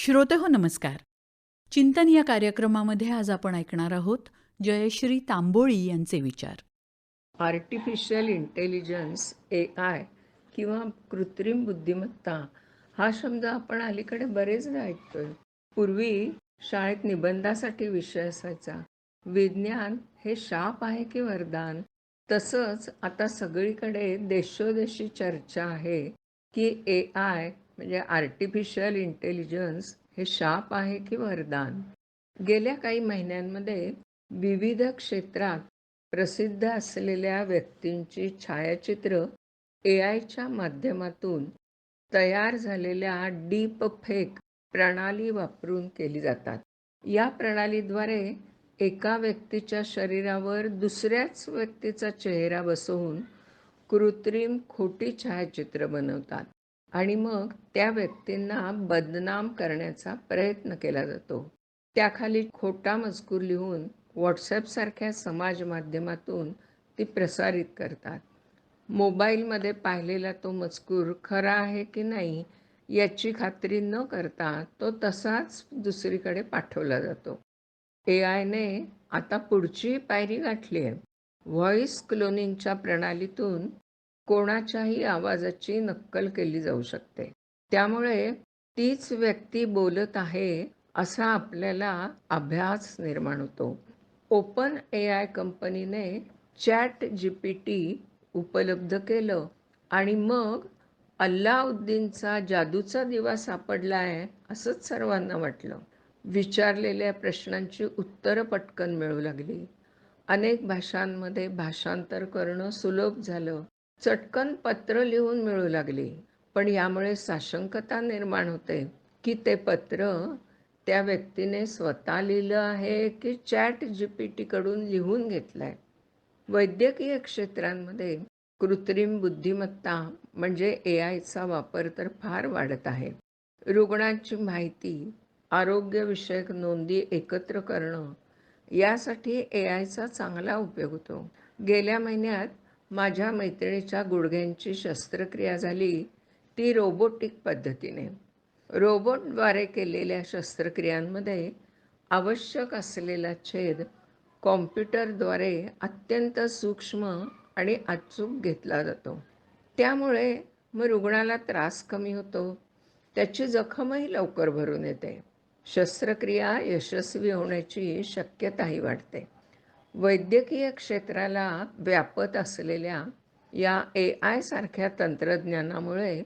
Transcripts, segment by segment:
श्रोते हो नमस्कार. चिंतन या कार्यक्रमामध्ये आज आपण ऐकणार आहोत जयश्री तांबोळी यांचे विचार. आर्टिफिशियल इंटेलिजन्स ए आय किंवा कृत्रिम बुद्धिमत्ता हा शब्द आपण अलीकडे बरेचदा ऐकतोय. पूर्वी शाळेत निबंधासाठी विषय असायचा. विज्ञान हे शाप आहे की वरदान? तसंच आता सगळीकडे देशोदेशी चर्चा आहे की ए आय म्हणजे आर्टिफिशियल इंटेलिजन्स हे शाप आहे की वरदान? गेल्या काही महिन्यांमध्ये विविध क्षेत्रात प्रसिद्ध असलेल्या व्यक्तींची छायाचित्र ए आयच्या माध्यमातून तयार झालेल्या डीप फेक प्रणाली वापरून केली जातात. या प्रणालीद्वारे एका व्यक्तीच्या शरीरावर दुसऱ्याच व्यक्तीचा चेहरा बसवून कृत्रिम खोटी छायाचित्र बनवतात. आणि मग त्या व्यक्तींना बदनाम करण्याचा प्रयत्न केला जातो. त्याखाली खोटा मजकूर लिहून व्हॉट्सॲपसारख्या समाज माध्यमातून ती प्रसारित करतात. मोबाईलमध्ये पाहिलेला तो मजकूर खरा आहे की नाही याची खात्री न करता तो तसाच दुसरीकडे पाठवला जातो. ए आयने आता पुढची पायरी गाठली आहे व्हॉइस क्लोनिंगच्या प्रणालीतून कोणाच्याही आवाजाची नक्कल केली जाऊ शकते. त्यामुळे तीच व्यक्ती बोलत आहे असा आपल्याला अभ्यास निर्माण होतो. ओपन ए आय कंपनीने चॅट जी पी टी उपलब्ध केलं आणि मग अल्लाउद्दीनचा जादूचा दिवा सापडला आहे असंच सर्वांना वाटलं. विचारलेल्या प्रश्नांची उत्तरं पटकन मिळू लागली. अनेक भाषांमध्ये भाषांतर करणं सुलभ झालं. चटकन पत्र लिहून मिळू लागली. पण यामुळे साशंकता निर्माण होते की ते पत्र त्या व्यक्तीने स्वतः लिहिलं आहे की चॅट जी पी टीकडून लिहून घेतलं आहे वैद्यकीय क्षेत्रांमध्ये कृत्रिम बुद्धिमत्ता म्हणजे ए आयचा वापर तर फार वाढत आहे. रुग्णांची माहिती आरोग्यविषयक नोंदी एकत्र करणं यासाठी ए आयचा चांगला उपयोग होतो. गेल्या महिन्यात माझ्या मैत्रिणीच्या गुडघ्यांची शस्त्रक्रिया झाली ती रोबोटिक पद्धतीने. रोबोटद्वारे केलेल्या शस्त्रक्रियांमध्ये आवश्यक असलेला छेद कॉम्प्युटरद्वारे अत्यंत सूक्ष्म आणि अचूक घेतला जातो. त्यामुळे मग रुग्णाला त्रास कमी होतो त्याची जखमही लवकर भरून येते. शस्त्रक्रिया यशस्वी होण्याची शक्यताही वाढते. वैद्यकीय क्षेत्राला व्यापत असलेल्या या ए आयसारख्या तंत्रज्ञानामुळे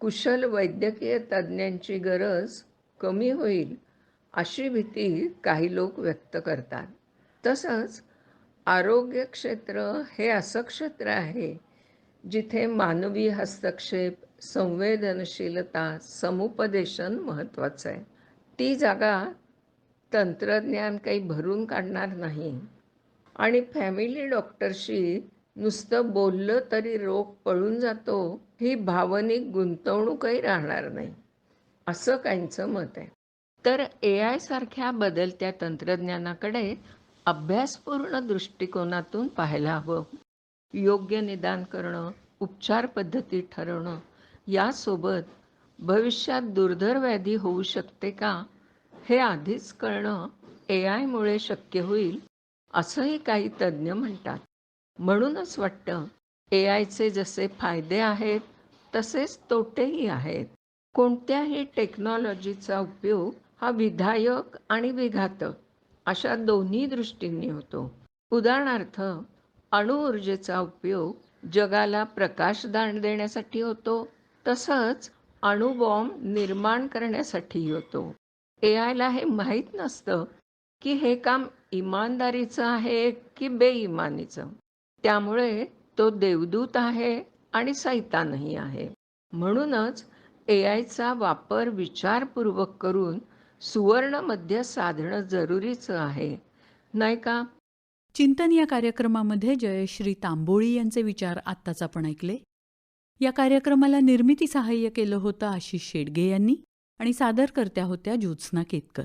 कुशल वैद्यकीय तज्ज्ञांची गरज कमी होईल अशी भीती काही लोक व्यक्त करतात. तसंच आरोग्य क्षेत्र हे असं क्षेत्र आहे जिथे मानवी हस्तक्षेप संवेदनशीलता समुपदेशन महत्त्वाचं आहे. ती जागा तंत्रज्ञान काही भरून काढणार नाही. आणि फॅमिली डॉक्टरशी नुसतं बोललं तरी रोग पळून जातो ही भावनिक गुंतवणूकही राहणार नाही असं काहींचं मत आहे. तर ए आयसारख्या बदलत्या तंत्रज्ञानाकडे अभ्यासपूर्ण दृष्टिकोनातून पाहायला हवं. योग्य निदान करणं उपचार पद्धती ठरवणं यासोबत भविष्यात दुर्धर व्याधी होऊ शकते का हे आधीच कळणं ए आयमुळे शक्य होईल. असंही काही तज्ज्ञ म्हणतात. म्हणूनच वाटतं ए आयचे जसे फायदे आहेत तसेच तोटेही आहेत. कोणत्याही टेक्नॉलॉजीचा उपयोग हा विधायक आणि विघातक अशा दोन्ही दृष्टींनी होतो. उदाहरणार्थ अणुऊर्जेचा उपयोग जगाला प्रकाशदान देण्यासाठी होतो तसंच अणुबॉम्ब निर्माण करण्यासाठी होतो. ए आयला हे माहीत नसतं की हे काम इमानदारीचं आहे की बेइमानीचं? त्यामुळे तो देवदूत आहे आणि सैतानही आहे. म्हणूनच ए आयचा वापर विचारपूर्वक करून सुवर्ण मध्य साधणं जरुरीचं आहे. नाही का? चिंतन या कार्यक्रमामध्ये जयश्री तांबोळी यांचे विचार आत्ताच आपण ऐकले. या कार्यक्रमाला निर्मिती सहाय्य केलं होतं आशिष शेडगे यांनी आणि सादरकर्त्या होत्या ज्योत्स्ना केतकर.